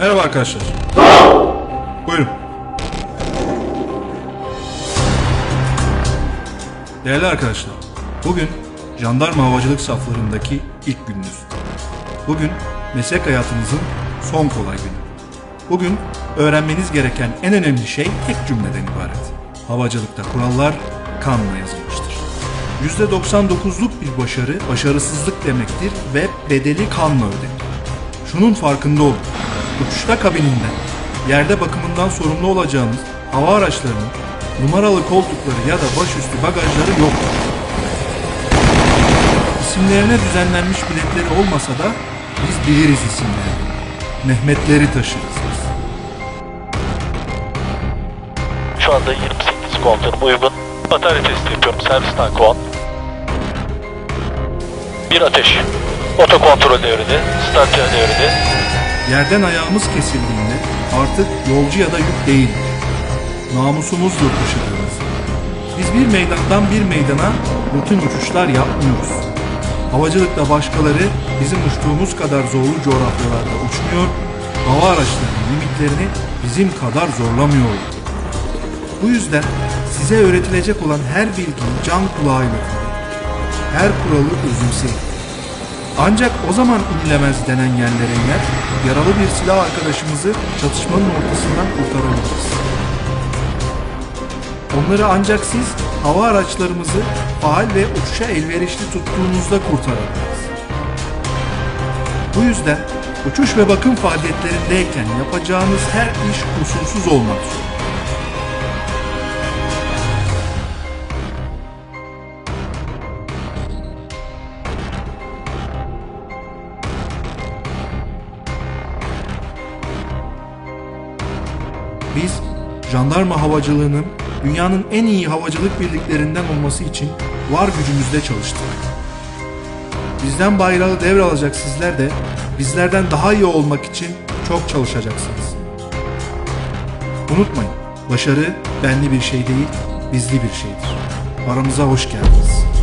Merhaba arkadaşlar. Buyurun. Değerli arkadaşlar, bugün jandarma havacılık saflarındaki ilk gününüz. Bugün meslek hayatınızın son kolay günü. Bugün öğrenmeniz gereken en önemli şey tek cümleden ibaret. Havacılıkta kurallar kanla yazılmıştır. %99'luk bir başarı başarısızlık demektir ve bedeli kanla ödenir. Şunun farkında olun. Uçuşta kabininden, yerde bakımından sorumlu olacağınız hava araçlarının numaralı koltukları ya da başüstü bagajları yoktur. İsimlerine düzenlenmiş biletleri olmasa da biz biliriz isimlerini. Mehmetleri taşırız biz. Şu anda 28 komutanım uygun. Batarya testi yapıyorum. Servis tankı 10. Bir ateş. Otokontrol devrede. Start devrede. Yerden ayağımız kesildiğinde artık yolcu ya da yük değildir. Namusumuzdur taşıdığımız. Biz bir meydandan bir meydana rutin uçuşlar yapmıyoruz. Havacılıkta başkaları bizim uçtuğumuz kadar zorlu coğrafyalarda uçmuyor, hava araçlarının limitlerini bizim kadar zorlamıyor. Bu yüzden size öğretilecek olan her bilgiyi can kulağıyla. Her kuralı özümseyin. Ancak o zaman inilemez denen yerlere iner, yaralı bir silah arkadaşımızı çatışmanın ortasından kurtarabiliriz. Onları ancak siz hava araçlarımızı faal ve uçuşa elverişli tuttuğunuzda kurtarabiliriz. Bu yüzden uçuş ve bakım faaliyetlerindeyken yapacağınız her iş kusursuz olmak zorunda. Biz jandarma havacılığının dünyanın en iyi havacılık birliklerinden olması için var gücümüzle çalıştık. Bizden bayrağı devralacak sizler de bizlerden daha iyi olmak için çok çalışacaksınız. Unutmayın, başarı benli bir şey değil, bizli bir şeydir. Aramıza hoş geldiniz.